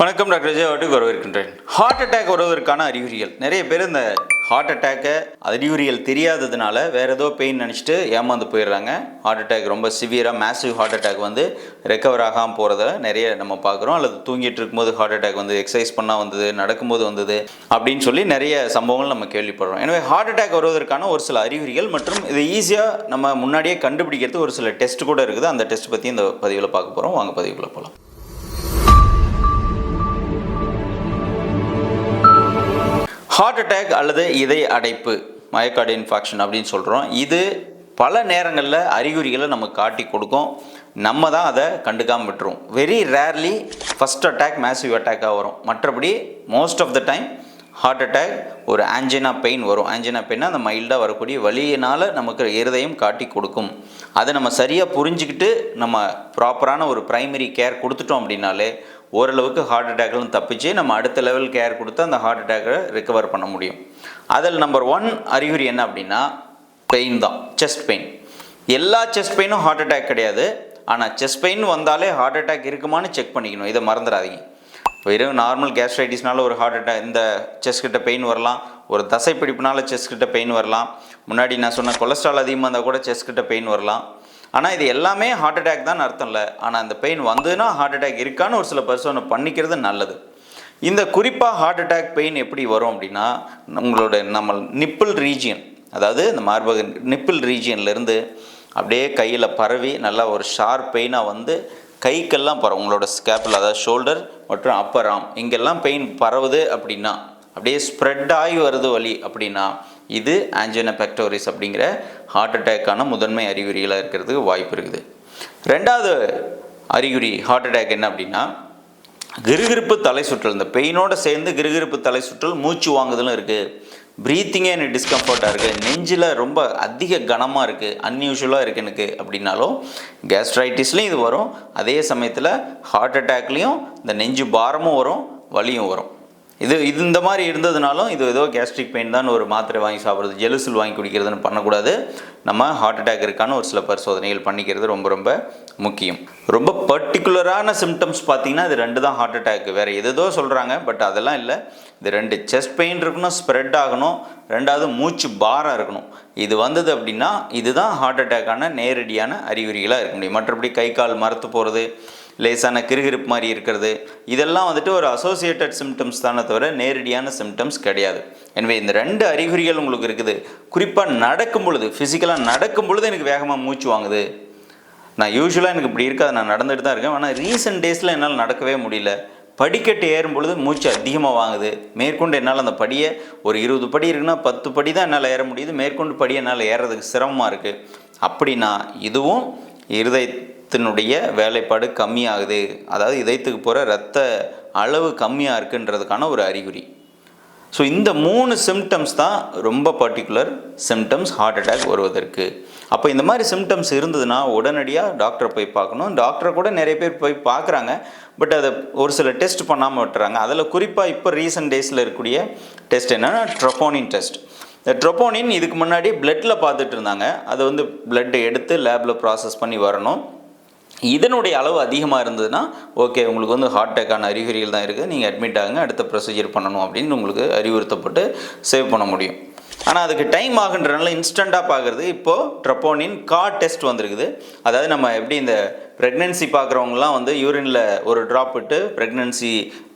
வணக்கம் டாக்டர் விஜய் வரவேற்கின்றேன் heart attack வருவதற்கான அறிகுறிகள். நிறைய பேர் இந்த ஹார்ட் அட்டாக்கை அறிகுறிகள் தெரியாததுனால வேற ஏதோ பெயின் நினச்சிட்டு ஏமாந்து போயிடுறாங்க. ஹார்ட் அட்டாக் ரொம்ப சிவியராக மேசிவ் ஹார்ட் அட்டாக் வந்து ரெக்கவர் ஆகாமல் போகிறத நிறைய நம்ம பார்க்குறோம். அல்லது தூங்கிட்டு இருக்கும்போது ஹார்ட் அட்டாக் வந்து எக்ஸசைஸ் பண்ணால் வந்தது நடக்கும்போது வந்தது அப்படின்னு சொல்லி நிறைய சம்பவங்கள் நம்ம கேள்விப்படுறோம். எனவே ஹார்ட் அட்டாக் வருவதற்கான ஒரு சில அறிகுறிகள் மற்றும் இது ஈஸியாக நம்ம முன்னாடியே கண்டுபிடிக்கிறது ஒரு சில டெஸ்ட் கூட இருக்குது. அந்த டெஸ்ட் பற்றி இந்த பதிவில் பார்க்க போகிறோம் வாங்க பதிவுக்குள்ளே போகலாம் ஹார்ட் அட்டாக் அல்லது இதய அடைப்பு மயக்காடு இன்ஃபாக்ஷன் அப்படின்னு சொல்கிறோம் இது பல நேரங்களில் அறிகுறிகளை நமக்கு காட்டி கொடுக்கும். நம்ம தான் அதை கண்டுக்காமல் விட்டுரும். Very rarely first attack massive அட்டாக்காக வரும். மற்றபடி most of the time heart attack ஒரு ஆன்ஜினா பெயின் வரும். ஆன்ஜினா பெயின்னா அந்த மைல்டாக வரக்கூடிய வலியினால் நமக்கு இருதயம் காட்டி கொடுக்கும். அதை நம்ம சரியாக புரிஞ்சுக்கிட்டு நம்ம ப்ராப்பரான ஒரு ப்ரைமரி கேர் கொடுத்துட்டோம் அப்படின்னாலே ஓரளவுக்கு ஹார்ட் அட்டாக்லாம் தப்பிச்சு நம்ம அடுத்த லெவல் கேர் கொடுத்து அந்த ஹார்ட் அட்டாக்கை ரிக்கவர் பண்ண முடியும். அதில் நம்பர் ஒன் அறிகுறி என்ன அப்படின்னா பெயின் தான் செஸ்ட் பெயின் எல்லா செஸ்ட் பெயினும் ஹார்ட் அட்டாக் கிடையாது. ஆனால் செஸ்ட் பெயின் வந்தாலே ஹார்ட் அட்டாக் இருக்குமான்னு செக் பண்ணிக்கணும். இதை மறந்துடாதீங்க. வெறும் நார்மல் கேஸ்ட்ரைட்டிஸ்னால ஒரு ஹார்ட் அட்டாக் இந்த செஸ்ட் கிட்ட பெயின் வரலாம். ஒரு தசை பிடிப்புனால செஸ்ட் கிட்ட பெயின் வரலாம். முன்னாடி நான் சொன்ன கொலஸ்ட்ரால் அதிகமாக இருந்தால் கூட செஸ்ட் கிட்ட பெயின் வரலாம். ஆனால் இது எல்லாமே ஹார்ட் அட்டாக் தான் அர்த்தம் இல்லை ஆனால் அந்த பெயின் வந்ததுன்னா ஹார்ட் அட்டாக் இருக்கான்னு ஒரு சில பர்சனை பண்ணிக்கிறது நல்லது. இந்த குறிப்பாக ஹார்ட் அட்டாக் பெயின் எப்படி வரும் அப்படின்னா உங்களோட நம்ம நிப்பிள் ரீஜியன் அதாவது இந்த மார்பக நிப்பிள் ரீஜியன்லேருந்து அப்படியே கையில் பரவி நல்லா ஒரு ஷார்ப் பெயினாக வந்து கைக்கெல்லாம் பரவும். உங்களோட ஸ்கேப்பில் அதாவது ஷோல்டர் மற்றும் அப்பர் ஆம் இங்கெல்லாம் பெயின் பரவுது அப்படின்னா அப்படியே ஸ்ப்ரெட் ஆகி வருது வலி அப்படின்னா இது ஆன்ஜினா பெக்டோரிஸ் அப்படிங்கிற ஹார்ட் அட்டேக்கான முதன்மை அறிகுறிகளாக இருக்கிறதுக்கு வாய்ப்பு இருக்குது. ரெண்டாவது அறிகுறி ஹார்ட் அட்டாக் என்ன அப்படின்னா கிருகிருப்பு தலை சுற்றல். இந்த பெயினோட சேர்ந்து கிருகிருப்பு தலை சுற்றல் மூச்சு வாங்குதலும் இருக்குது ப்ரீத்திங்கே எனக்கு டிஸ்கம்ஃபர்ட்டாக இருக்குது நெஞ்சில் ரொம்ப அதிக கனமாக இருக்குது அன்யூஷுவலாக இருக்குது எனக்கு அப்படின்னாலும் கேஸ்ட்ரைட்டிஸ்லையும் இது வரும். அதே சமயத்தில் ஹார்ட் அட்டாக்லேயும் இந்த நெஞ்சு பாரமும் வரும் வலியும் வரும். இது இது இந்த மாதிரி இருந்ததுனாலும் இது ஏதோ கேஸ்ட்ரிக் பெயின் தான் ஒரு மாத்திரை வாங்கி சாப்பிட்றது ஜெலுசில் வாங்கி குடிக்கிறதுன்னு பண்ணக்கூடாது. நம்ம ஹார்ட் அட்டாக் இருக்கான ஒரு சில பரிசோதனைகள் பண்ணிக்கிறது ரொம்ப ரொம்ப முக்கியம். ரொம்ப பர்டிகுலரான சிம்டம்ஸ் பார்த்தீங்கன்னா இது ரெண்டு தான் ஹார்ட் அட்டாக் வேறு எதோ சொல்கிறாங்க பட் அதெல்லாம் இல்லை. இது ரெண்டு செஸ்ட் பெயின் இருக்கணும் ஸ்ப்ரெட் ஆகணும். ரெண்டாவது மூச்சு பாரம் இருக்கணும். இது வந்தது அப்படின்னா இதுதான் ஹார்ட் அட்டாக்கான நேரடியான அறிகுறிகளாக இருக்க முடியும். மற்றபடி கை கால் மரத்து போகிறது லேசான கிருகிருப்பு மாதிரி இருக்கிறது. இதெல்லாம் வந்துட்டு ஒரு அசோசியேட்டட் சிம்டம்ஸ் தானே தவிர நேரடியான சிம்டம்ஸ் கிடையாது. எனவே இந்த ரெண்டு அறிகுறிகள் உங்களுக்கு இருக்குது. குறிப்பாக நடக்கும் பொழுது ஃபிசிக்கலாக நடக்கும் பொழுது எனக்கு வேகமாக மூச்சு வாங்குது. நான் யூஸ்வலாக எனக்கு இப்படி இருக்காது. நான் நடந்துட்டு தான் இருக்கேன். ஆனால் ரீசெண்ட் டேஸில் என்னால் நடக்கவே முடியல. படிக்கட்டு ஏறும் பொழுது மூச்சு அதிகமாக வாங்குது. மேற்கொண்டு என்னால் அந்த படியை ஒரு இருபது படி இருக்குன்னா பத்து படி தான் என்னால் ஏற முடியுது. மேற்கொண்டு படி என்னால் ஏறுறதுக்கு சிரமமாக இருக்குது அப்படின்னா இதுவும் இதயத்தினுடைய வேலைப்பாடு கம்மியாகுது. அதாவது இதயத்துக்கு போகிற ரத்த அளவு கம்மியாக இருக்குன்றதுக்கான ஒரு அறிகுறி. ஸோ இந்த மூணு சிம்டம்ஸ் தான் ரொம்ப பர்டிகுலர் சிம்டம்ஸ் ஹார்ட் அட்டாக் வருவதற்கு. அப்போ இந்த மாதிரி சிம்டம்ஸ் இருந்ததுன்னா உடனடியாக டாக்டரை போய் பார்க்கணும். டாக்டரை கூட நிறைய பேர் போய் பார்க்குறாங்க. பட் அதை ஒரு சில டெஸ்ட் பண்ணாமல் விட்டுறாங்க. அதில் குறிப்பாக இப்போ ரீசெண்ட் டேஸில் இருக்கக்கூடிய டெஸ்ட் என்னென்னா ட்ரொபோனின் டெஸ்ட் இந்த ட்ரொபோனின் இதுக்கு முன்னாடி பிளட்டில் பார்த்துட்டு இருந்தாங்க. அதை வந்து பிளட் எடுத்து லேபில் ப்ராசஸ் பண்ணி வரணும். இதனுடைய அளவு அதிகமாக இருந்ததுன்னா ஓகே உங்களுக்கு வந்து ஹார்ட் அட்டாக்கான அறிகுறிகள் தான் இருக்குது நீங்கள் அட்மிட் ஆகுங்க அடுத்த ப்ரொசீஜர் பண்ணணும் அப்படின்னு உங்களுக்கு அறிவுறுத்தப்பட்டு சேவ் பண்ண முடியும். ஆனால் அதுக்கு டைம் ஆகுன்றனால இன்ஸ்டண்ட்டாக பார்க்குறது. இப்போது ட்ரப்போனின் கார் டெஸ்ட் வந்திருக்குது. அதாவது நம்ம எப்படி இந்த ப்ரெக்னென்சி பார்க்குறவங்கலாம் வந்து யூரினில் ஒரு ட்ராப் விட்டு ப்ரெக்னென்சி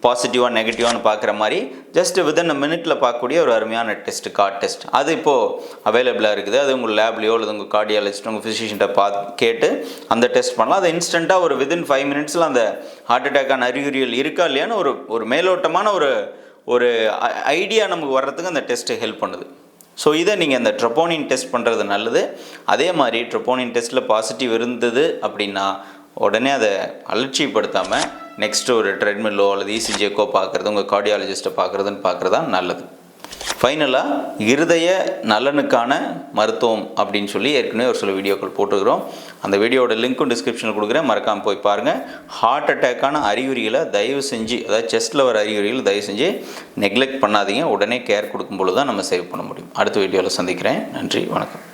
பாசிட்டிவாக நெகட்டிவான்னு பார்க்குற மாதிரி ஜஸ்ட் வித்தின் அ மினிட்ல பார்க்கக்கூடிய ஒரு அருமையான டெஸ்ட் கார்ட் டெஸ்ட் அது இப்போது அவைலபிளாக இருக்குது. அது உங்கள் லேப்லேயோ அல்லது உங்கள் கார்டியாலஜிஸ்ட் உங்கள் ஃபிசிஷியன்ட்ட பார்த்து கேட்டு அந்த டெஸ்ட் பண்ணலாம். அது இன்ஸ்டண்ட்டாக ஒரு வித்தின் ஃபைவ் மினிட்ஸில் அந்த ஹார்ட் அட்டாக்கான அறிகுறிகள் இருக்கா இல்லையான்னு ஒரு ஒரு மேலோட்டமான ஒரு ஒரு ஐடியா நமக்கு வர்றதுக்கு அந்த டெஸ்ட்டு ஹெல்ப் பண்ணுது. ஸோ இதை நீங்கள் அந்த ட்ரொப்போனின் டெஸ்ட் பண்ணுறது நல்லது. அதே மாதிரி ட்ரொப்போனின் டெஸ்ட்டில் பாசிட்டிவ் இருந்தது அப்படின்னா உடனே அதை அலட்சியப்படுத்தாமல் நெக்ஸ்ட் ஒரு ட்ரெட்மில்லோ அல்லது இசிஜேக்கோ பார்க்குறது உங்கள் கார்டியாலஜிஸ்ட்டை பார்க்குறதுன்னு பார்க்குறது தான் நல்லது. ஃபைனலாக இருதய நலனுக்கான மருத்துவம் அப்படின்னு சொல்லி ஏற்கனவே ஒரு சில வீடியோக்கள் போட்டுக்கிறோம் அந்த வீடியோட லிங்க்கும் டிஸ்கிரிப்ஷனில் கொடுக்குறேன். மறக்காமல் போய் பாருங்கள் ஹார்ட் அட்டேக்கான அறிகுறிகளை தயவு செஞ்சு அதாவது செஸ்ட்டில் வர அறிகுறிகளை தயவு செஞ்சு நெக்லெக்ட் பண்ணாதீங்க. உடனே கேர் கொடுக்கும் பொழுது தான் நம்ம சேவ் பண்ண முடியும். அடுத்த வீடியோவில் சந்திக்கிறேன். நன்றி. வணக்கம்.